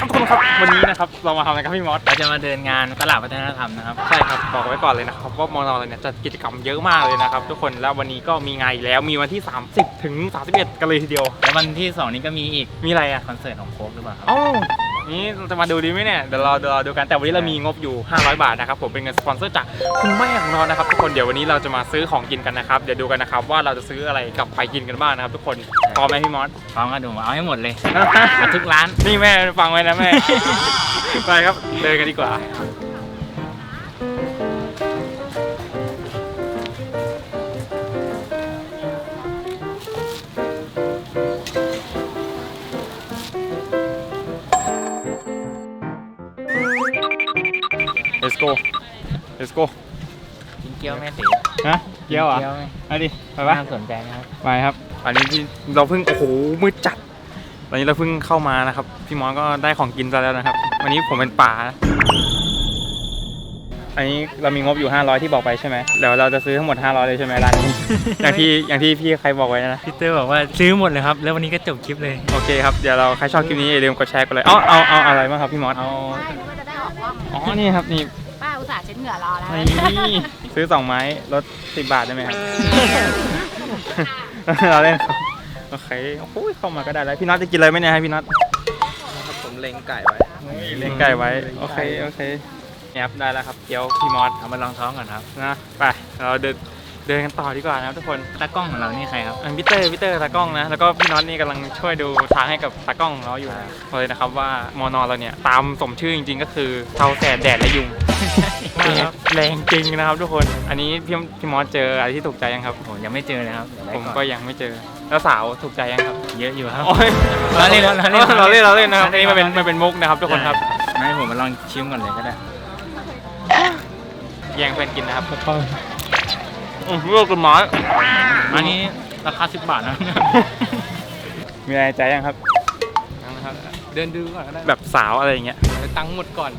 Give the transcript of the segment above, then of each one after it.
ครับทุกคนครับวันนี้นะครับเรามาทำอะไรครับพี่มอสเราจะมาเดินงานตลาดวัฒนธรรมนะครับ ใช่ครับบอกไว้ก่อนเลยนะครับว่ามอนอเราเนี่ยจัดกิจกรรมเยอะมากเลยนะครับทุกคนแล้ววันนี้ก็มีงานอีกแล้วมีวันที่ 30 ถึง 31 กันเลยทีเดียว แล้ววันที่ 2 นี้ก็มีอีกมีอะไรอะคอนเสิร์ตของโค้กหรือเปล่าครับเอ้า นี่เราจะมาดูดีไหมเนี่ยเดี๋ยวเราเดี๋ยวเราดูกันแต่วันนี้เรามีงบอยู่ 500 บาทนะครับผมเป็นเงินสปอนเซอร์จากคุณแม่ของเรานะครับทุกคนเดี๋ยววันนี้เราจะมาซื้อของกินกันนะครับเดี๋ยวดูกันนะครับว่าเราจะซื้ออะไรกลับไปกินกันบ้างนะครับทุกคนพร้อมไหมพี่มอส พร้อมกันดูเอาให้หมดเลย เอาทุกร้าน นี่แม่ฟังไว้นะแม่ ไปครับเดินกันดีกว่า go let's go กินเกี๊ยวแม่ตีฮะเกี่ยวอะเกี๊ยวไหมเอาดิไปปะน่าสนใจนะครับไปครับ อันนี้ที่เราเพิ่งโอ้โหมืดจัดตอนนี้เราเพิ่งเข้ามานะครับ พี่มอนก็ได้ของกินซะแล้วนะครับ วันนี้ผมเป็นป่าอันนี้เรามีงบอยู่ 500 ที่บอกไปใช่ไหมเดี๋ยวเราจะซื้อทั้งหมด 500 เลยใช่ไหมร้านนี้ อย่างที่อย่างที่พี่ใครบอกไว้นะพี่เตอร์บอกว่าซื้อหมดเลยครับ แล้ววันนี้ก็จบคลิปเลย โอเคครับ เดี๋ยวเราใครชอบคลิปนี้อย่าลืมกดแชร์กันเลยเอาเอาเอาอะไรบ้างครับพี่มอสเอาใช่นึกว่าจะได้ออกกล้องอ๋อนี่ครับนี่ ป้าอุตส่าห์เช็ดเหงื่อรอแล้วนี่ซื้อสองไม้ลด10บาทได้ไหมครับ เราเล่นครับโอเคโอ้โหเข้ามาก็ได้แล้วพี่น็อตจะกินอะไรไหมเนี่ยให้พี่น็อตผมเล็งไก่ไว้เลี้ยงไก่ไว้ โอเค โอเคเนี่ยครับได้แล้วครับเกี๊ยวพี่มอสเอามาลองท้องก่อนครับนะไปเราเดินเดินกันต่อดีกว่านะครับทุกคนตากล้องของเรานี่ใครครับอันพี่เตอร์พี่เตอร์ตากล้องนะแล้วก็พี่น็อตนี่กำลังช่วยดูทางให้กับตากล้องของเราอยู่นะบอกเลยนะครับว่ามอนอเราเนี่ยตามสมชื่อจริง ๆ ก็คือเทาแสดแดดและยุง นะครับแรงจริงนะครับทุกคน อันนี้พี่พี่มอสเจออะไรที่ถูกใจยังครับ ผมยังไม่เจอเลยครับเดี๋ยวได้ผมอนก็ยังไม่เจอ แล้วสาวถูกใจยังครับเยอะอยู่ครับ โอ้ยเราเล่นเราเล่นเราเล่นเราเล่นนะครับเราอันเล่นนี้มันเป็นมันเป็นมุกนะครับทุกคนครับ ไม่ให้ผมมาลองชิมก่อนเลยก็ได้ แย่งเพื่อนกินนะครับอืมเลือกกันไม้อันนี้ราคา 10 บาทนะ มีอะไรในใจยังครับ นะครับ เดินดูก่อนก็ได้ แบบสาวอะไรอย่างเงี้ยไปตังค์หมดก่อน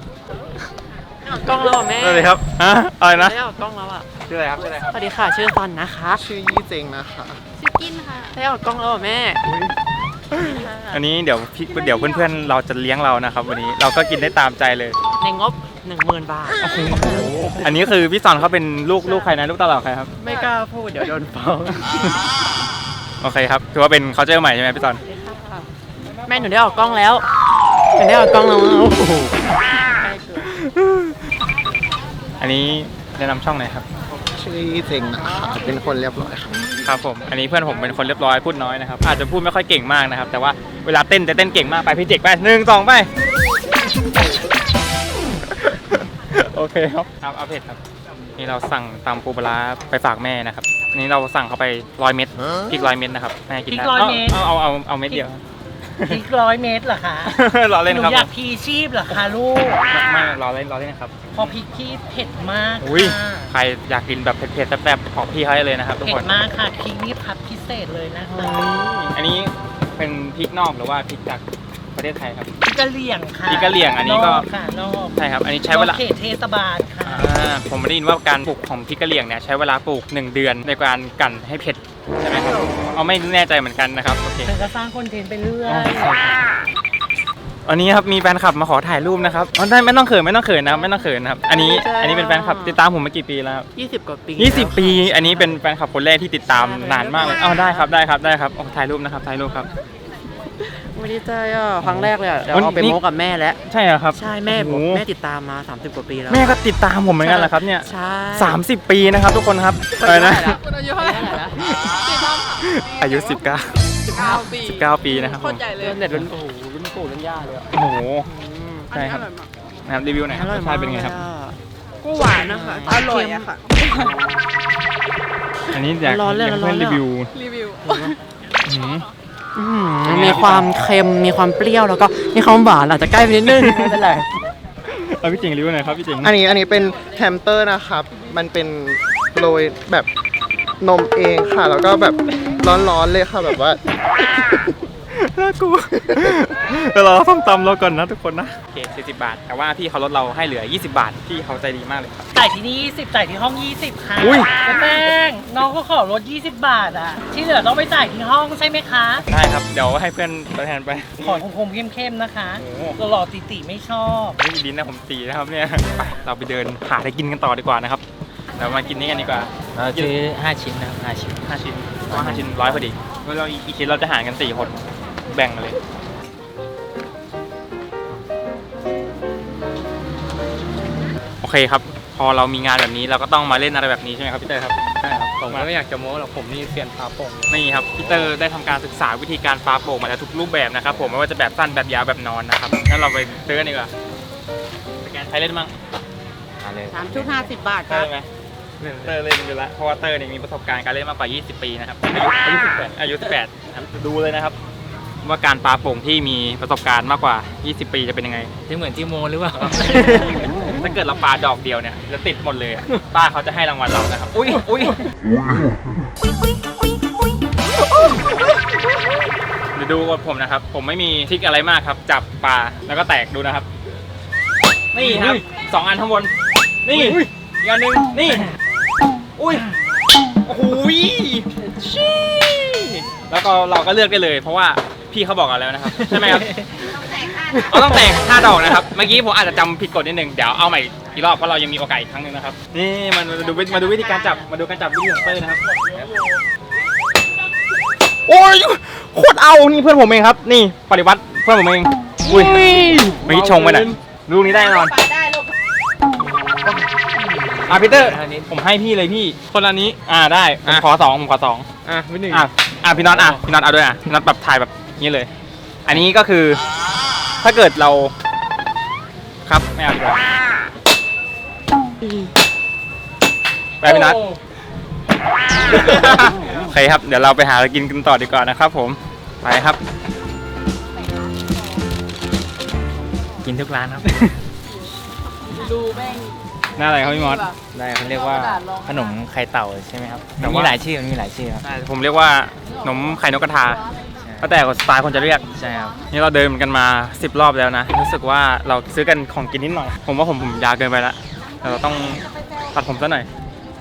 กล้องแล้วเหรอแม่ได้เลยครับฮะอะไรนะ ได้ออกกล้องแล้วอะชื่ออะไรครับชื่ออะไรครับ สวัสดีค่ะชื่อซอนนะคะชื่อยี่เจงนะคะชื่อกินค่ะได้ออกกล้องแล้วเหรอแม่อันนี้เดี๋ยวพี่เดี๋ยวเพื่อนๆ เราจะเลี้ยงเรานะครับ วันนี้เราก็กินได้ตามใจเลย ในงบ10,000บาท อันนี้คือพี่สอนเขาเป็นลูกลูกใครนะลูกตาเหล่าใครครับ ไม่กล้าพูดเดี๋ยวโดนฟ้องโอเคครับถือว่าเป็นเขาเจอใหม่ใช่ไหมพี่สอน แม่หนูได้ออกกล้องแล้วหนูได้ออกกล้องแล้ว อ้โหอันนี้แนะนำช่องหน่อยครับ ชื่อยี่เจงนะคะเป็นคนเรียบร้อยครับ ครับผม อันนี้เพื่อนผมเป็นคนเรียบร้อยพูดน้อยนะครับ อาจจะพูดไม่ค่อยเก่งมากนะครับ แต่ว่าเวลาเต้นจะเต้นเก่งมากไปพี่เจกไปหนึ่งสองไป โอเคครับครับเอาเผ็ดครับ นี่เราสั่งตำปูปลาร้าไปฝากแม่นะครับนี่เราสั่งเข้าไปร้อยเม็ดพริกร้อยเม็ดนะครับแม่กินได้พริกร้อยเม็ด เอาเอาเอาเอาเม็ดเดียว พริกร้อยเมตรเหรอคะรอเล่นหนูครับอยากพีชีพเหรอคะลูก ไม่รอเล่นรอเล่นครับ พอพริกพี่เผ็ดมากอุ้ยค่ะใครอยากกินแบบเผ็ดๆแซ่บๆของพี่เขาได้เลยนะครับทุกเผ็คดน มากค่ะพริกนี่พัดพิเศษเลยนะคะอันนี้เป็นพริกนอกหรือว่าพริกจากประเทศไทยครับ พริกกะเหรี่ยงค่ะพริกกะเหรี่ยงอันนี้ก็ค่ะนอกใช่ครับ อันนี้ใช้เวลานอกเขตเทศบาลค่ะ อ่าผมได้ยินว่าการปลูกของพริกกะเหรี่ยงเนี่ยใช้เวลาปลูก 1 เดือนในการกั่นให้เผ็ดใช่ไหมครับ เอาไม่แน่ใจเหมือนกันนะครับโอเคฉันก็สร้างคอนเทนต์ไปเรื่อยอันนี้ครับมีแฟนคลับมาขอถ่ายรูปนะครับอ๋อได้ไม่ต้องเขินไม่ต้องเขินนะครับไม่ต้องเขินนะครับอันนี้อันนี้เป็นแฟนคลับติดตามผมมากี่ปีแล้วครับ 20 กว่าปี20ปี อันนี้เป็นแฟนคลับคนแรกที่ติดตามนานมากเลยอ้าวได้ครับได้ครับได้ครับโอ้ถ่ายรูปนะครับถ่ายรูปครับ ไม่ได้ใจอะครั้งแรกเลยอะเดี๋ยววันเอาไปนี้โม้กับแม่แล้วใช่เหรอครับใช่แม่ผมโอ้โหแม่ติดตามมา 30 กว่าปีแล้ว แม่ก็ติดตามผมเหมือนกันแหละครับเนี่ยใช่30ปีนะครับทุกคนครับอะไรนะคุณอายุเท่าไหร่แล้วสี่รอบสามปีอายุ19สิบเก้าปี19ปีนะครับโคผมตรใหญ่เลยเน็ตรุ่นโอ้โหรุ่นปู่รุ่นย่าเลยอะโอ้โหอันใช่นี้คอรับร่อยมากนะครับรีวิวหน่อยครับรสชาติเป็นไงครับก็หวานนะคะอร่อยอะค่ะอันนี้อยากร้อนเลยอยากร้อนเพื่อนเลยรีวิวรีวิว อื้อหืออืมมีความเค็มมีความเปรี้ยวแล้วก็มีความหวานอาจจะใกล้ไปนิดนึงไม่เป็นไร เอาพี่เจ๋งรีวิวหน่อยครับพี่เจ๋งอันนี้อันนี้เป็นแฮมสเตอร์นะครับ มันเป็นโรยแบบนมเองค่ะ แล้วก็แบบร้อนๆเลยค่ะแบบว่า น่ากลัวเดี๋ยวเราส้มตำเราก่อนนะทุกคนนะ โอเค40 บาท แต่ว่าพี่เขาลดเราให้เหลือ 20 บาท พี่เขาใจดีมากเลยครับ จ่ายที่นี่20จ่ายที่ห้อง20ค่ะอุ้ยแต่แป้งน้องก็ขอลด20บาทอะ ที่เหลือต้องไปจ่ายที่ห้องใช่ไหมคะ ได้ครับ เดี๋ยวให้เพื่อนตัวแทนไป ขอคมๆเข้มๆนะคะโอ้โห หล่อๆตีๆไม่ชอบ ไม่มีลิ้นนะผมตีนะครับเนี่ย ไปเราไปเดินหาอะไรกินกันต่อดีกว่านะครับเดี๋ยวมากินนี้กันดีกว่า เราซื้อ 5 ชิ้นนะครับ5ชิ้นห้าชิ้นเพราะว่าห้าชิ้นร้อยพอดีแล้วเราอีกชิ้นเราจะหารกันสี่คนแบ่งกันเลยโอเคครับ พอเรามีงานแบบนี้เราก็ต้องมาเล่นอะไรแบบนี้ใช่ไหมครับพี่เตอร์ครับใช่ครับผมไม่อยากจะโม้หรอกผมนี่เซียนปลาโป่งนี่ครับพี่เตอร์ได้ทำการศึกษาวิธีการปลาโป่งมาแล้วทุกรูปแบบนะครับ ผมไม่ว่าจะแบบสั้นแบบยาวแบบนอนนะครับงั้นเราไปซื้อกันดีกว่าสแกนใครเล่นบ้างมาเลยสามชุดห้าสิบบาทเตคอรับร์ไหมเตอร์เล่นอยู่แล้วเพราะว่าเตอร์เนี่ยมีประสบการณ์การเล่นมากกว่า 20 ปีนะครับอายุอายุ18อายุ18ครับดูเลยนะครับ ว่าการปลาโป่งที่มีประสบการณ์มากกว่า 20 ปีจะเป็นยังไงที่เหมือนที่โมหรือเปล่า ถ้าเกิดเราปาดอกเดียวเนี่ยจะติดหมดเลยอะป้าเขาจะให้รางวัลเรานะครับ อุ้ยอุ้ยเดี๋ยวดูกดผมนะครับ ผมไม่มีทริกอะไรมากครับ จับปลาแล้วก็แตกดูนะครับ นี่ครับสองอันข้างบน นี่อีกอันหนึ่งนี่ อุ้ยโอ้โหชี้แล้วก็เราก็เลือกได้เลย เพราะว่า พี่เขาบอกกันแล้วนะครับใช่ไหมครับเราต้องแต่งห้าดอกนะครับเมื่อกี้ผมอาจจะจำผิดกฎนิดนึงเดี๋ยวเอาใหม่อีกรอบเพราะเรายังมีโอกาสอีกครั้งหนึ่งนะครับนี่มันมาดูวิมาดูวิธีการจับมาดูการจับวิธีของเต้ยนะครับโอ้ยโคตรเอานี่เพื่อนผมเองครับ นี่ปฏิวัติเพื่อนผมเองอุ้ยไม่ชงไปไหนอยลูกนี้ได้แน่นอนไปได้ลูกอะพีเตอร์ผมให้พี่เลยพี่ คนละนี้ อ่าได้ผมขอสองผมขอสองอะวินหนึ่งอะอะพี่น็อตอะพี่น็อตเอาด้วยอะพี่น็อตแบบถ่ายแบบ นี้เลย อันนี้ก็คือถ้าเกิดเราครับไม่เอาดีกว่าไปพี่น็อตโอเคครับ เดี๋ยวเราไปหาอะไรกินกันต่อดีกว่านะครับ ผมไปครับ กินทุกร้านครับดูแม่ง หน้าอะไรครับพี่มอส ได้เขาเรียกว่าขนมไข่เต่าใช่ไหมครับแต่มันว่ามีหลายชื่อมันมีหลายชื่อครับ ผมเรียกว่าขนมไข่นกกระทา แล้วแต่สไตล์คนจะเรียกใช่ครับนี่เราเดินกันมา 10 รอบแล้วนะ รู้สึกว่าเราซื้อกันของกินนิดหน่อย ผมว่าผมผมยาวเกินไปละเดี๋ยวเราต้องตัดผมซะหน่อย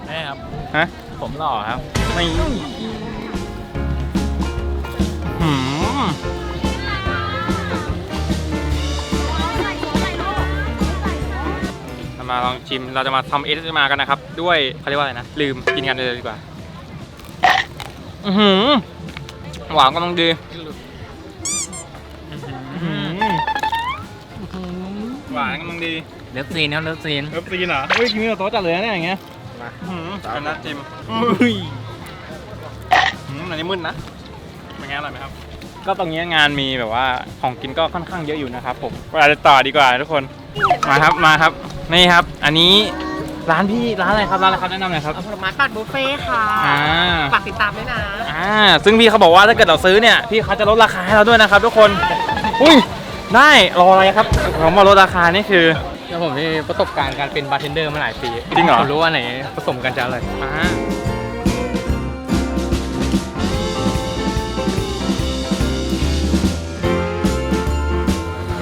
ใช่ครับฮะผมหล่อครับไม่หืมเรามาลองชิมเราจะมาทำเอสมากันนะครับ ด้วยเขาเรียกว่าอะไรนะ ลืมกินกันเลยดีกว่า อือหือ หวานก็ต้องดีอื้อหือหวานกำลังดีเลิฟซีนครับเลิฟซีนเอฟซีนเหรอเฮ้ยกินกับโต๊ะจัดเลยนะเนี่ยอย่างเงี้ยมาหืมเป็นนัดจิมอุ้ยหืมอันนี้มึนนะเป็นไงอร่อยไหมครับ ก็ตรงนี้งานมีแบบว่าของกินก็ค่อนข้างเยอะอยู่นะครับผมเราจะต่อดีกว่าทุกคนมาครับมาครับนี่ครับ อันนี้ ร้านพี่ร้านอะไรครับร้านอะไรครับแนะนำหน่อยครับ ผลไม้ปัดบุฟเฟ่ค่ะอ่า ฝากติดตามด้วยนะ อ่าซึ่งพี่เขาบอกว่าถ้าเกิดเราซื้อเนี่ยพี่เขาจะลดราคาให้เราด้วยนะครับ ทุกคนอุ้ยได้รออะไรครับเขามาลดราคานี่คือ แล้วผมมีประสบการณ์การเป็นบาร์เทนเดอร์มาหลายปีจริงเหรอ ผมรู้ว่าไหนผสมกันจะอร่อยอ่า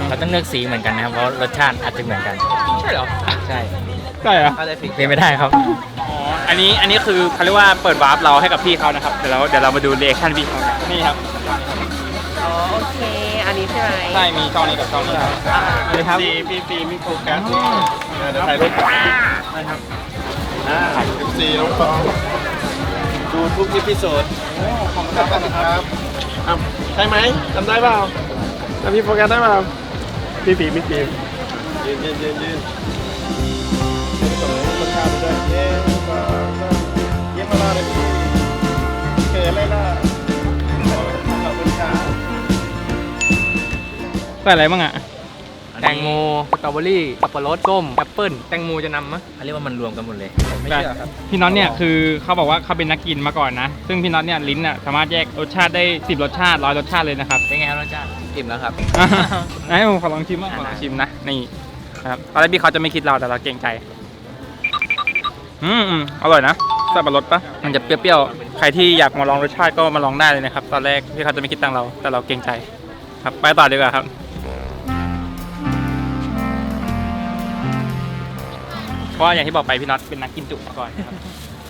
เราต้องเลือกสีเหมือนกันนะครับเพราะรสชาติอาจจะเหมือนกัน ใช่เหรอ ใช่ ใช่เหรอเป็นไม่ได้ครับ อ๋อ อันนี้ อันนี้คือเขาเรียกว่าเปิดวาร์ปเราให้กับพี่เขานะครับ เดี๋ยวเราเดี๋ยวเรามาดูเรีแอคชั่นพี่เขากันนี่ครับ อ๋อโอเค อันนี้ใช่ไหมใช่ มีช่องนี้กับช่องนี้ครับสวัสดีครับพี่ฟีมีโฟกัสเดี๋ยวถ่ายรูปนะครับสี่น้องฟองดูทุกอีพิโซดขอบคุณครับอะใช่ไหมจำได้เปล่าจำพี่โฟกัสได้เปล่าพี่ปีพี่ปียืนยืนยืนยืน ส่อะไรบ้างอะแตงโมสตรอเบอรี่สับปะรดส้มแอปเปิ้ลแตงโมจะนำมะเขาเรียกว่ามันรวมกันหมดเลยไม่เชื่อครับพี่น็อตเนี่ยคือเขาบอกว่าเขาเป็นนักกินมาก่อนนะ ซึ่งพี่น็อตเนี่ยลิ้นอะสามารถแยกรสชาติได้ 10 รสชาติร้อยรสชาติเลยนะครับเป็นไงครับรสชาติอิ่มแล้วครับไอ้ผมขอลองชิมบ้างขอลองชิมนะนี่นะครับตอนแรกพี่เขาจะไม่คิดเราแต่เราเกรงใจอืมอืมอร่อยนะสับปะรดปะมันจะเปรี้ยวๆใครที่อยากมาลองรสชาติก็มาลองได้เลยนะครับ ตอนแรกพี่เขาจะไม่คิดตังค์เราแต่เราเกรงใจ ครับไปต่อดีกว่าครับ เพราะว่าอย่างที่บอกไปพี่น็อตเป็นนักกินจุมาก่อนครับ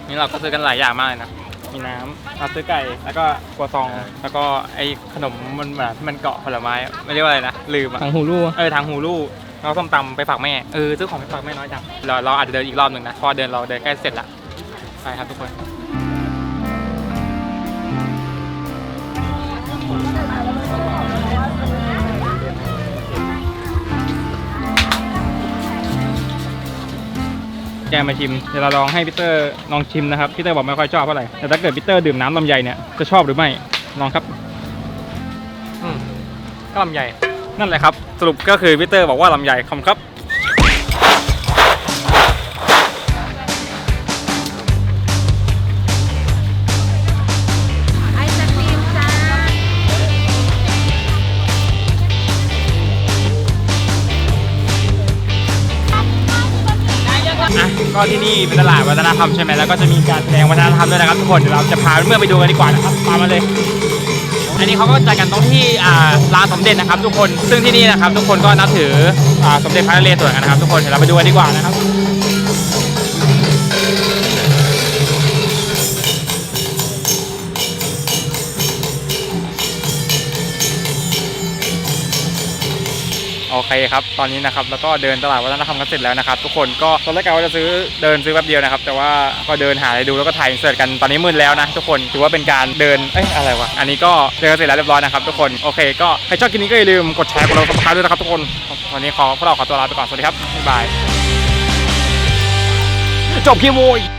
นี่เราก็ซื้อกันหลายอย่างมากเลยนะ มีน้ำเราซื้อไก่ แล้วก็กัวซอง แล้วก็ไอ้ขนมมันเหมือนมันเกาะผลไม้ไม่เรียกว่าอะไรนะ ลืมอะทางหูรูเออทางหูลูกเราส้มตำไปฝากแม่ เออซื้อของไปฝากแม่น้อยจังเราเราอาจจะเดินอีกรอบหนึ่งนะเพอเดินเราเดินใกล้เสร็จละ ไปครับทุกคน กมาชิมเดี๋ยวเราลองให้พีเตอร์ลองชิมนะครับพีเตอร์บอกไม่ค่อยชอบเท่าไหร่แต่ถ้าเกิดพีเตอร์ดื่มน้ำลำไยเนี่ยจะชอบหรือไม่ลองครับอืมก็ลำไยนั่นแหละครับ สรุปก็คือพีเตอร์บอกว่าลำไยคำครับ ก็ที่นี่เป็นตลาดวัฒนธรรมใช่ไหมแล้วก็จะมีการแสดงวัฒนธรรมด้วยนะครับทุกคนเดี๋ยวเราจะพาเมื่อไปดูกันดีกว่านะครับตามมาเลย อันนี้เขาก็จัดกันตรงที่อ่าลานสมเด็จนะครับ ทุกคนซึ่งที่นี่นะครับ ทุกคนก็นับถืออ่าสมเด็จพระนเรศวรกันนะครับ ทุกคนเดี๋ยวเราไปดูกันดีกว่านะครับ อเคครับ ตอนนี้นะครับแล้วก็เดินตลาดวัฒนธรรมกันเสร็จแล้วนะครับ ทุกคนก็ตอนแรกกะว่าจะซื้อเดินซื้อแป๊บเดียวนะครับ แต่ว่าก็เดินหาอะไรดูแล้วก็ถ่ายเสิร์ตกันตอนนี้มืดแล้วนะทุกคนถือว่าเป็นการเดินเอ้ยอะไรวะอันนี้ก็เดินเสร็จแล้วเรียบร้อยนะครับทุกคนโอเค ก็ใครชอบคลิปนี้ก็อย่าลืมกดแชร์กดไลค์กดซับสไคร์ด้วยนะครับทุกคนวันนี้ขอพวกเราขอตัวลาไปก่อนสวัสดีครับบ๊ายบายจบคลิปโวย